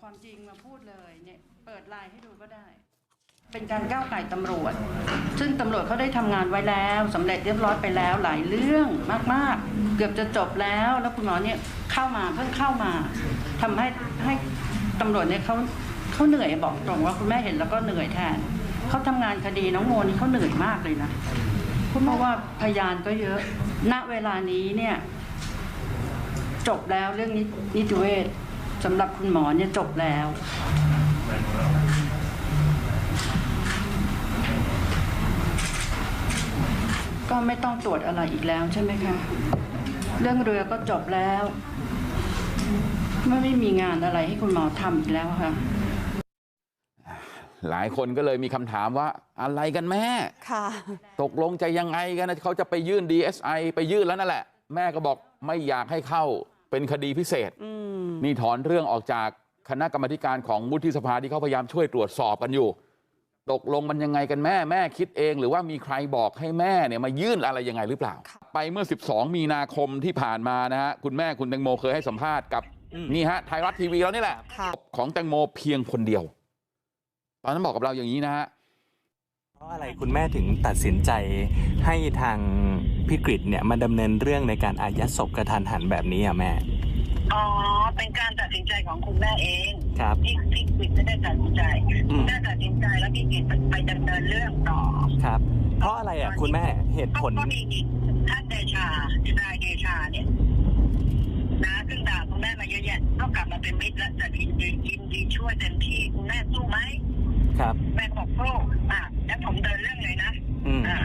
ความจริงมาพูดเลยเนี่ยเปิดไลน์ให้ดูก็ได้ เป็นการก้าวไก่ตำรวจ ซึ่งตำรวจเขาได้ทำงานไว้แล้วสำเร็จเรียบร้อยไปแล้วหลายเรื่องมากๆ เกือบจะจบแล้วแล้วคุณหมอเนี่ยเข้ามาเพิ่งเข้ามาทำให้ให้ตำรวจเนี่ยเขาเขาเหนื่อยบอกตรงว่าคุณแม่เห็นแล้วก็เหนื่อยแทนเขาทำงานคดีน้องโมนี่เขาเหนื่อยมากเลยนะเพราะว่าพยานก็เยอะ ณ เวลานี้เนี่ย จบแล้วเรื่องนินิติเวช สำหรับคุณหมอเนี่ยจบแล้ว ก็ไม่ต้องตรวจอะไรอีกแล้วใช่ไหมคะ เรื่องเรือก็จบแล้วไม่ไม่มีงานอะไรให้คุณหมอทำอีกแล้วค่ะ หลายคนก็เลยมีคำถามว่าอะไรกันแม่ ค่ะ ตกลงจะยังไงกันนะเขาจะไปยื่น DSI ไปยื่นแล้วนั่นแหละ แม่ก็บอกไม่อยากให้เข้า เป็นคดีพิเศษอืมนี่ถอนเรื่องออกจากคณะกรรมาธิการของวุฒิสภาที่เขาพยายามช่วยตรวจสอบกันอยู่ตกลงมันยังไงกันแม่แม่คิดเองหรือว่ามีใครบอกให้แม่เนี่ยมายื่นอะไรยังไงหรือเปล่าไปเมื่อ12มีนาคมที่ผ่านมานะฮะคุณแม่คุณแตงโมเคยให้สัมภาษณ์กับอืมนี่ฮะไทยรัฐทีวีแล้วนี่แหละค่ะของแตงโมเพียงคนเดียว ตอนนั้นบอกกับเราอย่างนี้นะฮะเพราะอะไรคุณแม่ถึงตัดสินใจให้ทาง พี่กฤษเนี่ยมาดำเนินเรื่องในการอายัดศพกระทันหันแบบนี้อะแม่อ๋อเป็นการตัดสินใจของคุณแม่เองครับพี่พี่กิจไม่ได้ตัดสินใจอืมคุณแม่ตัดสินใจแล้วพี่กิจไปดำเนินเรื่องต่อครับ เพราะอะไรอะคุณแม่เหตุผลก็มีอีกท่านเดชาทนายเดชาเนี่ยนะซึ่งด่าคุณแม่มาเยอะแยะก็กลับมาเป็นมิตรแล้วจะยินดียินดีช่วยเต็มที่คุณแม่สู้ไหมครับแม่ก็บอกสู้อะแล้วผมเดินเรื่องเลยนะอืมอะ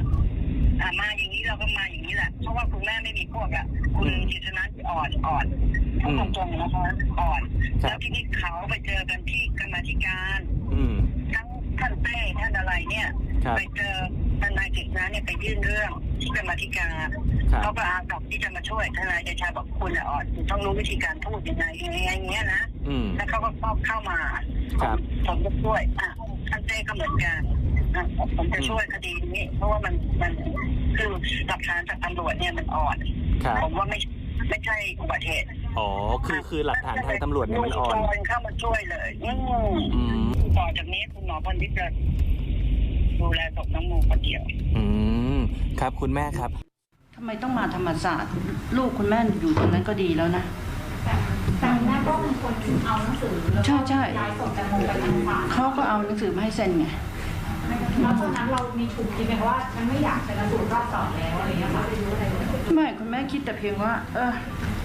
อะมาอย่างนี้เราก็มา เพราะว่าคุณแม่ไม่มีพวกอะคุณอืมจิตรนันท์อ่อนอ่อนพูดตรงๆนะคะอ่อนครับแล้วที่นี่เขาไปเจอกันที่กรรมาธิการอืมทั้งท่านเต้ท่านอะไรเนี่ยครับไปเจอทนายจิตรนันท์เนี่ยไปยื่นเรื่องที่กรรมาธิการครับเขาก็อาสาที่จะมาช่วยทนายเดชาบอกคุณอะอ่อนคุณต้องรู้วิธีการพูดยังไงยังไงอย่างเงี้ยนะอืมแล้วเขาก็เข้าเข้ามาครับผมจะช่วยอะท่านเต้ก็เหมือนกันอะผมจะช่วยคดีนี้ เพราะว่ามันมัน คือหลักฐานจากตำรวจเนี่ยมันอ่อน ครับ ผมว่าไม่ไม่ใช่อุบัติเหตุอ๋อ คือคือหลักฐานทางตำรวจเนี่ยมันอ่อนลุงโจรเข้ามาช่วยเลยอืมอืม ต่อจากนี้คุณหมอพันธิตจะดูแลศพน้องโมคนเดียว อืม ครับคุณแม่ครับ ทำไมต้องมาธรรมศาสตร์ ลูกคุณแม่อยู่ตรงนั้นก็ดีแล้วนะแต่คุณแม่ก็เป็นคนเอาหนังสือแล้วใช่ก็ใช่ ย้ายส่งแตงโมไปทางศาลเขาก็เอาหนังสือมาให้เซ็นไง แล้วตอนนั้นเรามีถูกคิดไหมคะว่าฉันไม่อยากจะระสูตรรอบสองแล้วอะไรเงี้ยค่ะไม่คุณแม่คิดแต่เพียงว่า เออ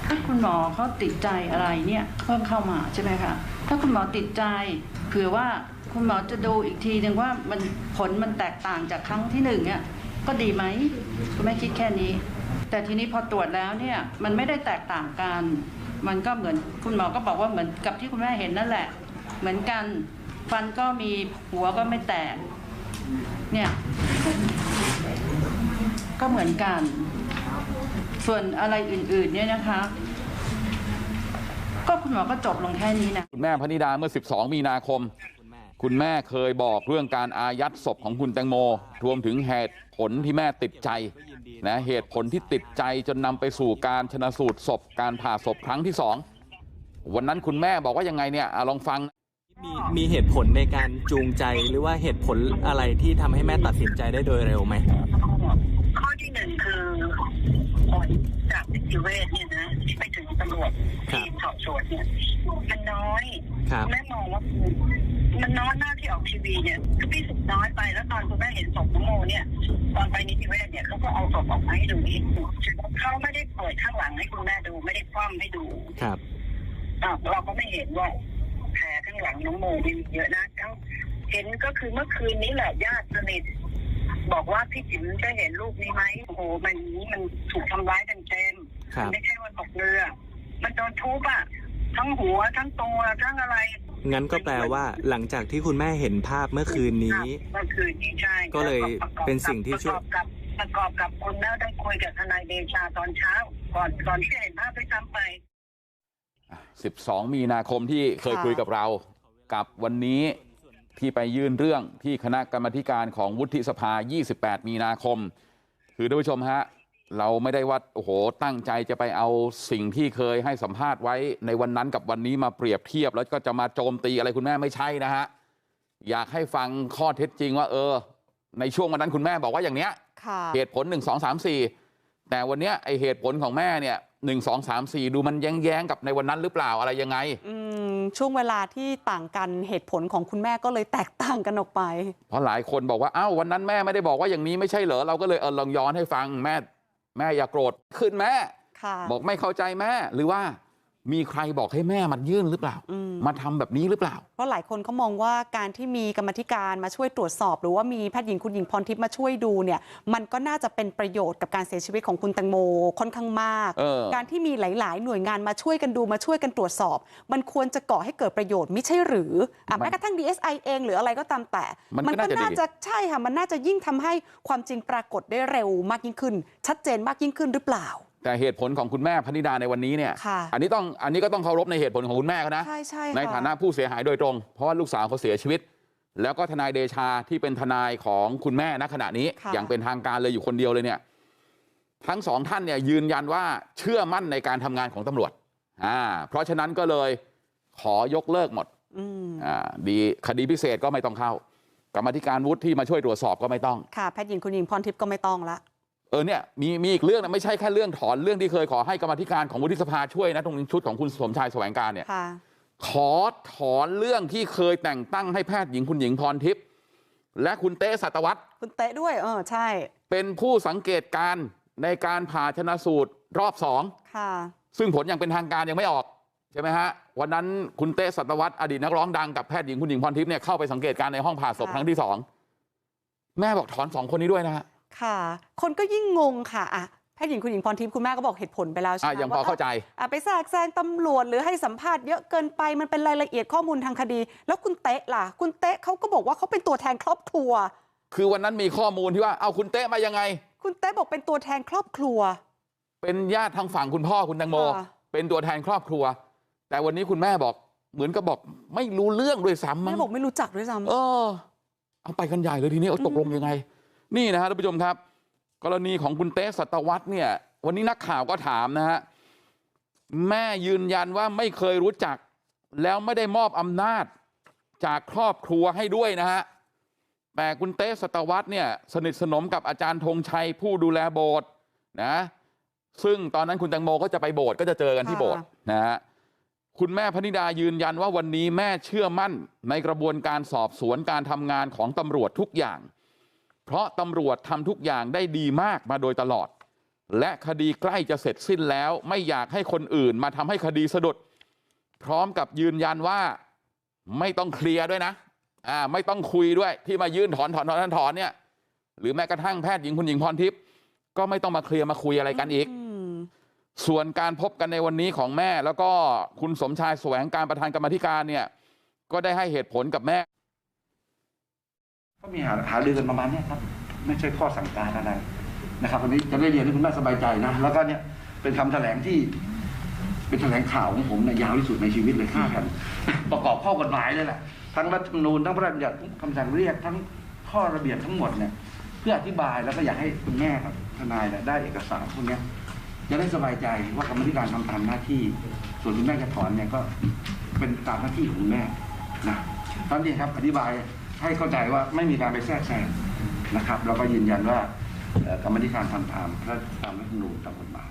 ถ้าคุณหมอเขาติดใจอะไรเนี่ยเพิ่มเข้ามาใช่ไหมคะถ้าคุณหมอติดใจเผื่อว่าคุณหมอจะดูอีกทีหนึ่งว่ามันผลมันแตกต่างจากครั้งที่หนึ่งเนี่ยก็ดีไหมคุณแม่คิดแค่นี้ แต่ทีนี้พอตรวจแล้วเนี่ยมันไม่ได้แตกต่างกัน มันก็เหมือนคุณหมอก็บอกว่าเหมือนกับที่คุณแม่เห็นนั่นแหละ เหมือนกันฟันก็มีหัวก็ไม่แตก เนี่ยก็เหมือนกัน ส่วนอะไรอื่นๆเนี่ยนะคะ ก็คุณหมอก็จบลงแค่นี้นะคุณแม่พนิดาเมื่อ 12 มีนาคม คุณแม่เคยบอกเรื่องการอายัดศพของคุณแตงโม รวมถึงเหตุผลที่แม่ติดใจนะเหตุผลที่ติดใจจนนำไปสู่การชนะสูตรศพการผ่าศพครั้งที่สองวันนั้นคุณแม่บอกว่ายังไงเนี่ยอลองฟัง มีมีเหตุผลในการจูงใจหรือว่าเหตุผลอะไรที่ทำให้แม่ตัดสินใจได้โดยเร็วไหมข้อที่หนึ่งคือผลจากนิติเวชเนี่ยนะที่ไปถึงตำรวจครับทีมสอบสวนเนี่ยมันน้อยครับแม่มองว่ามันน้อยหน้าที่ออกทีวีเนี่ยคือพี่สุดน้อยไปแล้วตอนคุณแม่เห็นศพน้องโมเนี่ย ตอนไปนิติเวชเนี่ยเขาก็เอาศพออกมาให้ดูอีกเขาไม่ได้เปิดข้างหลังให้คุณแม่ดูไม่ได้คว่ำให้ดูครับอะเราก็ไม่เห็นว่า แผลข้างหลังน้องโมมีเยอะนะเขาเห็นก็คือเมื่อคืนนี้แหละญาติสนิทบอกว่าพี่จิ๋มได้เห็นลูกนี้ไหมโอ้โหมันนี้มันถูกทำร้ายเต็มเต็มๆครับมันไม่ใช่ว่าตกเรือ มันโดนทุบอะทั้งหัวทั้งตัวทั้งอะไรงั้นก็แปลว่าหลังจากที่คุณแม่เห็นภาพเมื่อคืนนี้เมื่อคืนนี้ใช่ก็เลยแวประอบเป็นสิ่งที่ช่วยประกอบกับประกอบกับคุณแม่ได้คุยกับทนายเดชาตอนเช้า ก่อนก่อนที่จะเห็นภาพด้วยซ้ำไป 12มีนาคมที่เคยค่ะคุยกับเรากับวันนี้ที่ไปยื่นเรื่องที่คณะกรรมาธิการของวุฒิสภา28มีนาคมคือท่านผู้ชมฮะเราไม่ได้ว่าโอ้โหตั้งใจจะไปเอาสิ่งที่เคยให้สัมภาษณ์ไว้ในวันนั้นกับวันนี้มาเปรียบเทียบแล้วก็จะมาโจมตีอะไรคุณแม่ไม่ใช่นะฮะอยากให้ฟังข้อเท็จจริงว่าเออในช่วงวันนั้นคุณแม่บอกว่าอย่างเนี้ยค่ะเหตุผลหนึ่งสองสามสี่แต่วันเนี้ยไอเหตุผลของแม่เนี่ย หนึ่งสองสามสี่ดูมันแย้งๆกับในวันนั้นหรือเปล่าอะไรยังไงอืมช่วงเวลาที่ต่างกันเหตุผลของคุณแม่ก็เลยแตกต่างกันออกไป เพราะหลายคนบอกว่าอ้าววันนั้นแม่ไม่ได้บอกว่าอย่างนี้ไม่ใช่เหรอเราก็เลยเออลองย้อนให้ฟังแม่แม่อย่าโกรธขึ้นแม่ค่ะบอกไม่เข้าใจแม่หรือว่า มีใครบอกให้แม่มันยื่นหรือเปล่าอืมมาทำแบบนี้หรือเปล่าเพราะหลายคนเขามองว่าการที่มีกรรมธิการมาช่วยตรวจสอบหรือว่ามีแพทย์หญิงคุณหญิงพรทิพย์มาช่วยดูเนี่ยมันก็น่าจะเป็นประโยชน์กับการเสียชีวิตของคุณแตงโมค่อนข้างมากเออการที่มีหลาย ๆ หน่วยงานมาช่วยกันดูมาช่วยกันตรวจสอบ มันควรจะก่อให้เกิดประโยชน์ไม่ใช่หรืออะแม้กระทั่ง DSI เองหรืออะไรก็ตามแต่ มันก็น่าจะดีน่าจะใช่ค่ะมันน่าจะยิ่งทำให้ความจริงปรากฏได้เร็วมากยิ่งขึ้น ชัดเจนมากยิ่งขึ้นหรือเปล่า แต่เหตุผลของคุณแม่พนิดาในวันนี้เนี่ยค่ะอันนี้ต้องอันนี้ก็ต้องเคารพในเหตุผลของคุณแม่เขานะใช่ใช่ในค่ะฐานะผู้เสียหายโดยตรงเพราะว่าลูกสาวเขาเสียชีวิต แล้วก็ทนายเดชาที่เป็นทนายของคุณแม่ณขณะนี้ค่ะอย่างเป็นทางการเลยอยู่คนเดียวเลยเนี่ยทั้งสองท่านเนี่ยยืนยันว่าเชื่อมั่นในการทำงานของตำรวจอ่าเพราะฉะนั้นก็เลยขอยกเลิกหมดอืมอ่าดีคดีพิเศษก็ไม่ต้องเข้ากรรมาธิการวุฒิที่มาช่วยตรวจสอบก็ไม่ต้องค่ะแพทย์หญิงคุณหญิงพรทิพย์ก็ไม่ต้องละ เออเนี่ยมีมีอีกเรื่องนะไม่ใช่แค่เรื่องถอนเรื่องที่เคยขอให้กรรมาธิการของวุฒิสภาช่วยนะตรงชุดของคุณสมชายแสวงการเนี่ยค่ะขอถอนเรื่องที่เคยแต่งตั้งให้แพทย์หญิงคุณหญิงพรทิพย์และคุณเต้สัตวัตรคุณเตะด้วยเออใช่เป็นผู้สังเกตการณ์ในการผ่าชนะสูตรรอบสองค่ะซึ่งผลอย่างเป็นทางการยังไม่ออกใช่ไหมฮะวันนั้นคุณเต้สัตวัตรอดีตนักร้องดังกับแพทย์หญิงคุณหญิงพรทิพย์เนี่ยเข้าไปสังเกตการณ์ในห้องผ่าศพค่ะครั้งที่สองแม่บอกถอนสองคนนี้ด้วยนะฮะ ค่ะคนก็ยิ่งงงค่ะอะแพทย์หญิงคุณหญิงพรทิพย์คุณแม่ก็บอกเหตุผลไปแล้วใช่อะไหมยังพอว่าเข้าใจอะไปแทรกแซงตำรวจหรือให้สัมภาษณ์เยอะเกินไปมันเป็นรายละเอียดข้อมูลทางคดี แล้วคุณเตะล่ะ คุณเตะเขาก็บอกว่าเขาเป็นตัวแทนครอบครัว คือวันนั้นมีข้อมูลที่ว่าเอาคุณเต้มายังไง คุณเตะบอกเป็นตัวแทนครอบครัว เป็นญาติทางฝั่งคุณพ่อคุณแตงโมค่ะเป็นตัวแทนครอบครัว แต่วันนี้คุณแม่บอกเหมือนกับบอกไม่รู้เรื่องด้วยซ้ำมั้แม่งบอกไม่รู้จักด้วยซ้ำเออเอาไปกันใหญ่เลยทีนี้เอาตกลงยังไง นี่นะฮะท่านผู้ชมครับกรณีของคุณเต้สัตวัตรเนี่ยวันนี้นักข่าวก็ถามนะฮะแม่ยืนยันว่าไม่เคยรู้จักแล้วไม่ได้มอบอำนาจจากครอบครัวให้ด้วยนะฮะแต่คุณเต้สัตวัตรเนี่ยสนิทสนมกับอาจารย์ธงชัยผู้ดูแลโบสถ์นะซึ่งตอนนั้นคุณแตงโมก็จะไปโบสถ์ก็จะเจอกันที่โบสถ์นะฮะคุณแม่พนิดายืนยันว่าวันนี้แม่เชื่อมั่นในกระบวนการสอบสวนการทำงานของตำรวจทุกอย่าง เพราะตำรวจทำทุกอย่างได้ดีมากมาโดยตลอดและคดีใกล้จะเสร็จสิ้นแล้วไม่อยากให้คนอื่นมาทำให้คดีสะดุดพร้อมกับยืนยันว่าไม่ต้องเคลียร์ด้วยนะอ่าไม่ต้องคุยด้วยที่มายื่นถอนถอนถอนถอนถอนเนี่ยหรือแม้กระทั่งแพทย์หญิงคุณหญิงพรทิพย์ก็ไม่ต้องมาเคลียร์มาคุยอะไรกันอีกส่วนการพบกันในวันนี้ของแม่แล้วก็คุณสมชายแสวงการประธานกรรมธิการเนี่ยก็ได้ให้เหตุผลกับแม่ ก็มีหาหารือกันประมาณเนี้ยครับ ไม่ใช่ข้อสั่งการอะไรนะครับวันนี้จะได้เรียนให้คุณแม่สบายใจนะ แล้วก็เนี่ยเป็นคำแถลงที่เป็นแถลงข่าวของผมเนี่ยยาวที่สุดในชีวิตเลยห้าแผ่นประกอบข้อกฎหมายเลยแหละทั้งรัฐธรรมนูญทั้งพระราชบัญญัติคำสั่งเรียกทั้งข้อระเบียบทั้งหมดเนี่ยเพื่ออธิบายแล้วก็อยากให้คุณแม่กับทนายเนี่ยได้เอกสารพวกนี้จะได้สบายใจว่ากรรมธิการทำตามหน้าที่ ส่วนคุณแม่จะถอนเนี่ยก็เป็นตามหน้าที่ของแม่นะตอนนี้ครับอธิบาย ให้เข้าใจว่าไม่มีการไปแทรกแซงนะครับ แล้วก็ยืนยันว่ากรรมธิการทำตามพระตามรัฐธรรมนูญตามกฎหมาย